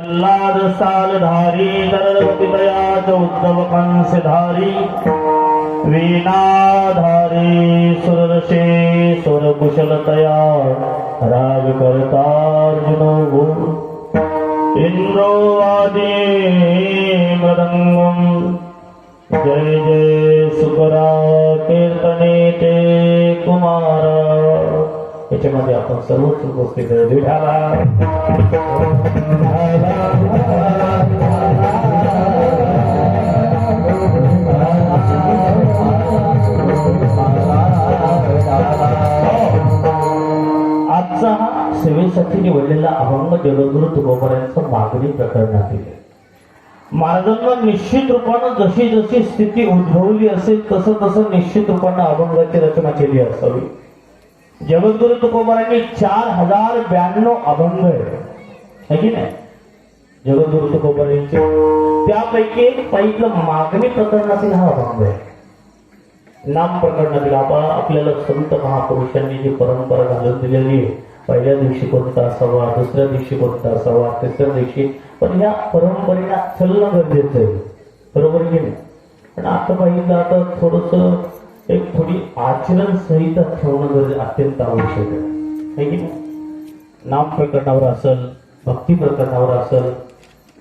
प्रल्हाद सालधारी दया उद्धव कंसधारी वीणाधारी सुररसे सुरकुशलतया राग करतार्जुनो इंद्रो वादे मृदंगम जय जय सुकरा कीर्तने ते कुमार त्याच्यामध्ये आपण सर्वच उपस्थित आजचा हा सेवेसाठी निवडलेला अभंग जगद्गुरु तुकोबऱ्यांचं मागणी प्रकरणातील आहे. महाराजांना निश्चित रूपानं जशी जशी स्थिती उद्भवली असेल तसं तसं निश्चित रूपानं अभंगाची रचना केली असावी जगद्गुरु तुकोबारांनी चार हजार ब्याण्णव अभंग आहे की नाही? जगद्गुरु तुकोबारांचे त्यापैकी एक पहिलं मागणी प्रकरणातील हा अभंग आहे. नाम प्रकरणातील आपण आपल्याला संत महापुरुषांनी जी परंपरा घालून दिलेली आहे पहिल्या दिवशी कोणता असावा दुसऱ्या दिवशी कोणता असावा तिसऱ्या दिवशी पण या परंपरेला चलणं गरजेचं आहे. बरोबर की नाही? पण आता पाहिजे आता थोडस एक थोडी आचरण संहिता ठेवणं गरजे अत्यंत आवश्यक आहे. की नाम प्रकरणावर असेल भक्ती प्रकरणावर असेल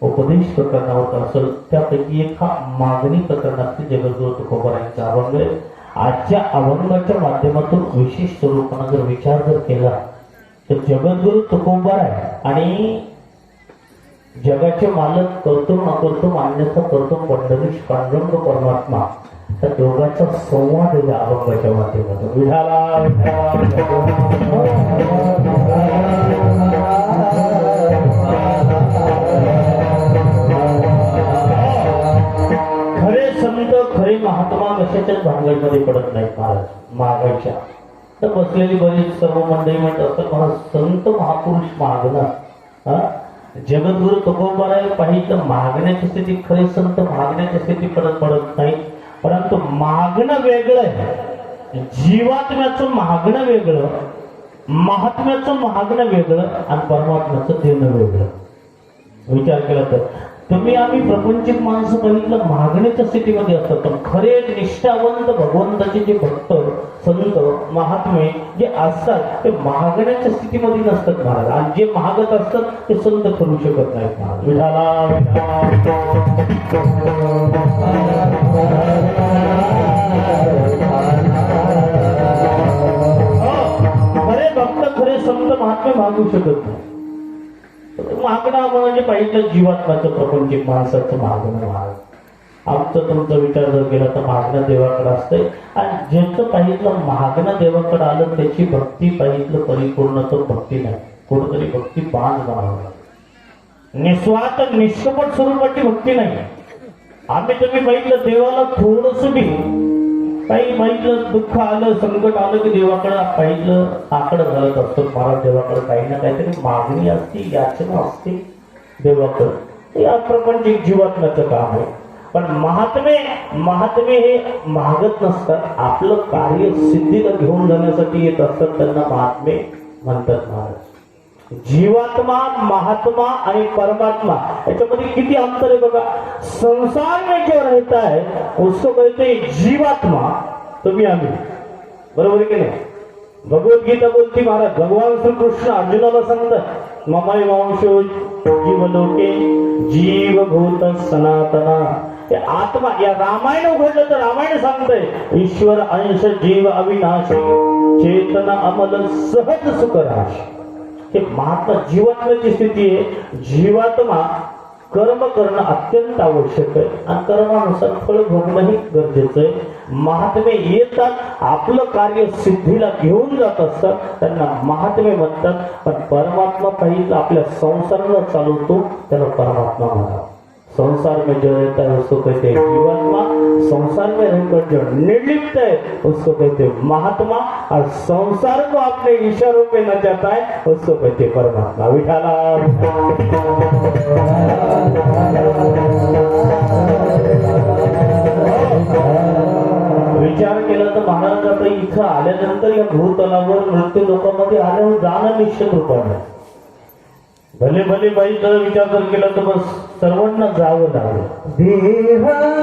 उपदेश प्रकरणावर असेल त्यापैकी एक हा मागणी प्रकरणातील जगद्गुरु तुकोबारांचा अभंग आहे. आजच्या अभंगाच्या माध्यमातून विशेष स्वरूपानं जर विचार जर केला तर जगद्गुरु तुकोबार आहे आणि जगाचे मालक करतो न करतो मान्यता करतो पंढरीश पांडुरंग परमात्मा त्या दोघांचा संवाद आहे या अभंगाच्या माध्यमातून. विठाला खरे संत खरे महात्मा कशाच्याच भांगडमध्ये पडत नाहीत महाराज? महागाच्या तर बसलेली बरीच सर्व मंडळी म्हणत असतात मला संत महापुरुष मागणार. हा? जगद्गुरु तुकोबाराय पाहिजे तर मागण्याची स्थिती खरे संत मागण्याच्या स्थिती पडत पडत नाही मागणं वेगळं आहे. जीवात्म्याचं मागणं वेगळं महात्म्याचं मागणं वेगळं आणि परमात्म्याचं देणं वेगळं. विचार केला तर तुम्ही आम्ही प्रपंचिक माणसं बघितलं मागणीच्या स्थितीमध्ये असतात पण खरे निष्ठावंत भगवंताचे जे भक्त संत महात्मे जे असतात ते मागण्याच्या स्थितीमध्ये नसतात महाराज. आणि जे मागत असतात ते संत करू शकत नाहीत महाराज. विठाला हो, खरे भक्त खरे संत महात्मे मागू शकत नाही मागणं म्हणजे पाहिजे जीवात्माचं प्रपंच माणसाचं मागणं माग आमचं तुमचा विचार जर केला तर मागणं देवाकडे असतंय. आणि ज्याचं पाहिजलं मागणं देवाकडे आलं त्याची भक्ती पाहिजलं परिपूर्ण तर भक्ती नाही. कुठंतरी भक्ती बांध बनवला निस्वार्थ निष्कपट स्वरूपाची भक्ती नाही. आम्ही तुम्ही बघितलं देवाला थोडस बी काही माहितलं दुःख आलं संकट आलं की देवाकडं पाहिलं आकडं घालत असतो. महाराज देवाकडे काही ना काहीतरी मागणी असते याचना असते देवाकडं. या प्रपंचिक जीवात्म्याचं काम आहे. पण महात्मे महात्मे हे मागत नसतात. आपलं कार्य सिद्धीला घेऊन जाण्यासाठी येत असतात त्यांना महात्मे म्हणतात महाराज. जीवात्मा महात्मा आणि परमात्मा याच्यामध्ये किती अंतर आहे बघा. संसार में जो रहता है उसको कहते जीवात्मा तुम्ही आम्ही. बरोबर की नाही? भगवद्गीता बोलती महाराज भगवान श्री कृष्ण अर्जुनाला सांगतात ममाय वंशो जीवलोके जीवभूत सनातना. ते आत्मा या रामायण उघडलं तर रामायण सांगतंय ईश्वर अंश जीव अविनाशी चेतन अमल सहज सुखराश एक महात्मा जीवात्म्याची स्थिती आहे. जीवात्मा कर्म करणं अत्यंत आवश्यक आहे. आणि कर्मानुसार फळ भोगणंही गरजेचं आहे. महात्मे येतात आपलं कार्य सिद्धीला घेऊन जात असतात. त्यांना महात्मे म्हणतात पण परमात्मा पाहिजे आपल्या संसाराला चालवतो त्याला परमात्मा म्हणतात. संसार में जो रहता है उसको कहते हैं जीवात्मा संसार में रहकर जो निर्लिप्त है उसको कहते हैं महात्मा। और संसार को अपने इशारों में न जाता है उसको कहते हैं परमात्मा। विठाला विचार केला तर महाराज आता इथं आल्यानंतर या भूतलावर मृत्यू लोकांमध्ये आल्यावर जाणं निश्चित रूपाने भले भले बाई तर विचार जर केला तर बस सर्वांना जावं लागलं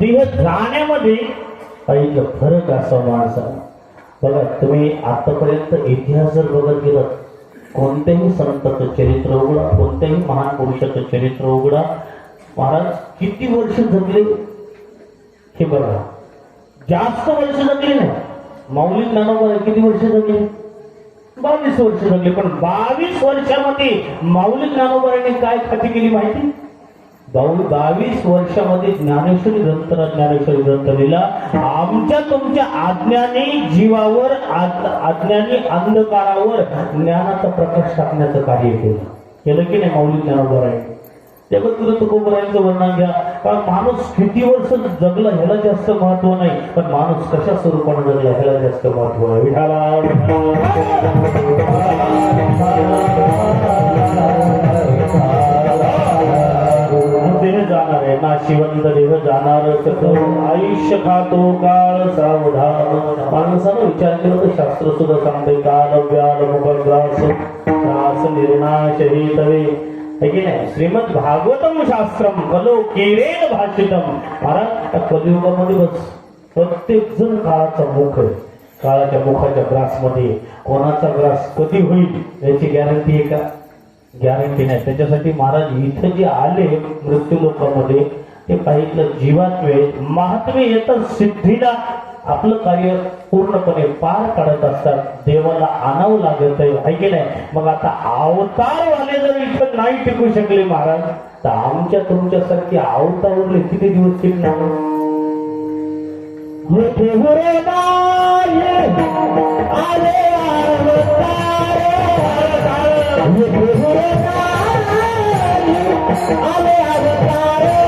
दिवस नाही जाण्यामध्ये काही फरक असा माणसाला बघा तुम्ही आतापर्यंत इतिहास जर बघत गेलात कोणत्याही संताचं चरित्र उघडा कोणत्याही महान पुरुषाचं चरित्र उघडा महाराज किती वर्ष जगले? हे बघा. जास्त वर्ष जगले नाही. माऊली ज्ञानोबा किती वर्ष जगले? बावीस वर्ष जगले. पण बावीस वर्षामध्ये माऊली नानोबाने काय खाती केली माहिती? बावीस वर्षामध्ये ज्ञानेश्वरी ग्रंथ ज्ञानेश्वरी ग्रंथ लिहिला आमच्या तुमच्या आज्ञाने जीवावर आज्ञाने अंधकारावर ज्ञानाचा प्रकाश टाकण्याचं कार्य केलं केलं की नाही माऊली ज्ञानोबाराने त्याबद्दल तुकोबरायांचं वर्णन घ्या कारण माणूस किती वर्ष जगला ह्याला जास्त महत्त्व नाही पण माणूस कशा स्वरूपाने जगला ह्याला जास्त महत्त्व आहे विठाला आयुष्य खातो काळ सावधान. माणसानं विचार केला तर शास्त्र सुद्धा सांगते काल व्याल मुखग्रास त्रास निर्नाश हे तवे की नाही? श्रीमद भागवतम शास्त्रम कलो केरेन भाषितम. महाराज त्या कलियुगामध्ये बस प्रत्येक जण काळाचा मुख आहे. काळाच्या मुखाच्या ग्रासमध्ये कोणाचा ग्रास कधी होईल याची गॅरंटी आहे का? गॅरंटी नाही. त्याच्यासाठी महाराज इथं जे आले मृत्यू लोकांमध्ये हे पाहिलं जीवात्मे महात्मे येतात सिद्धीला आपलं कार्य पूर्णपणे पार पाडत असतात. देवाला आणावं लागत आहे की नाही? मग आता अवतारवाले जर इथं नाही टिकू शकले महाराज तर आमच्या तुमच्यासारखी अवतारवरले किती दिवस टिकणार? आले अवतारे.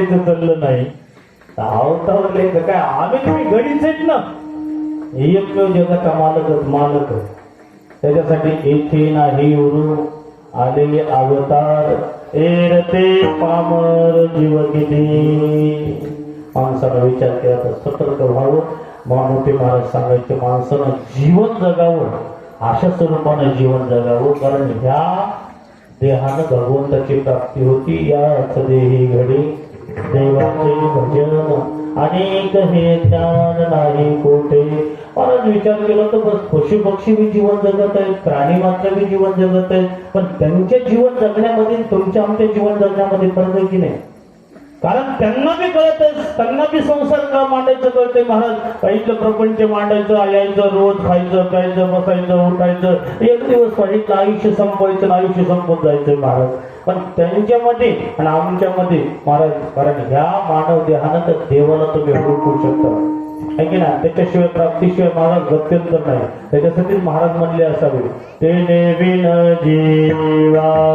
अवतार चाललं नाही. तर अवतारवरले काय आम्ही तुम्ही घडीच आहेत ना? एकमेव जगाचा मालकच मालक त्याच्यासाठी येथे नाही उरू आले अवतार. एरते पामर जीव किती माणसाला विचार केला तर सतर्क व्हावं. मानवते महाराज सांगायचे माणसानं जीवन जगावं. अशा स्वरूपानं जीवन जगावं. कारण ह्या देहानं भगवंताची प्राप्ती होती. या अर्थदेही घडी. देवाचे भजन अनेक हे ज्ञान नाही कोठे? महाराज विचार केला तर बस पशु पक्षी बी जीवन जगत आहेत प्राणी मात्र बी जीवन जगत आहेत. पण त्यांचे जीवन जगण्यामध्ये तुमच्या आमच्या जीवन जगण्यामध्ये फरक आहे की नाही? कारण त्यांना बी कळत त्यांना बी संसार का मांडायचं कळतंय महाराज? पहिलं प्रपंच मांडायचं यायचं रोज खायचं प्यायचं बसायचं उठायचं. एक दिवस पाहिजे आयुष्य संपवायचं आयुष्य संपत जायचं महाराज. पण त्यांच्यामध्ये आणि आमच्यामध्ये महाराज कारण ह्या मानव देहानं तर देवाला तुम्ही ओळखू शकता. की ना त्याच्याशिवाय प्राप्तीशिवाय महाराज गत्यंतर नाही. त्याच्यासाठी महाराज म्हणले असावे ते नेविन जीवा.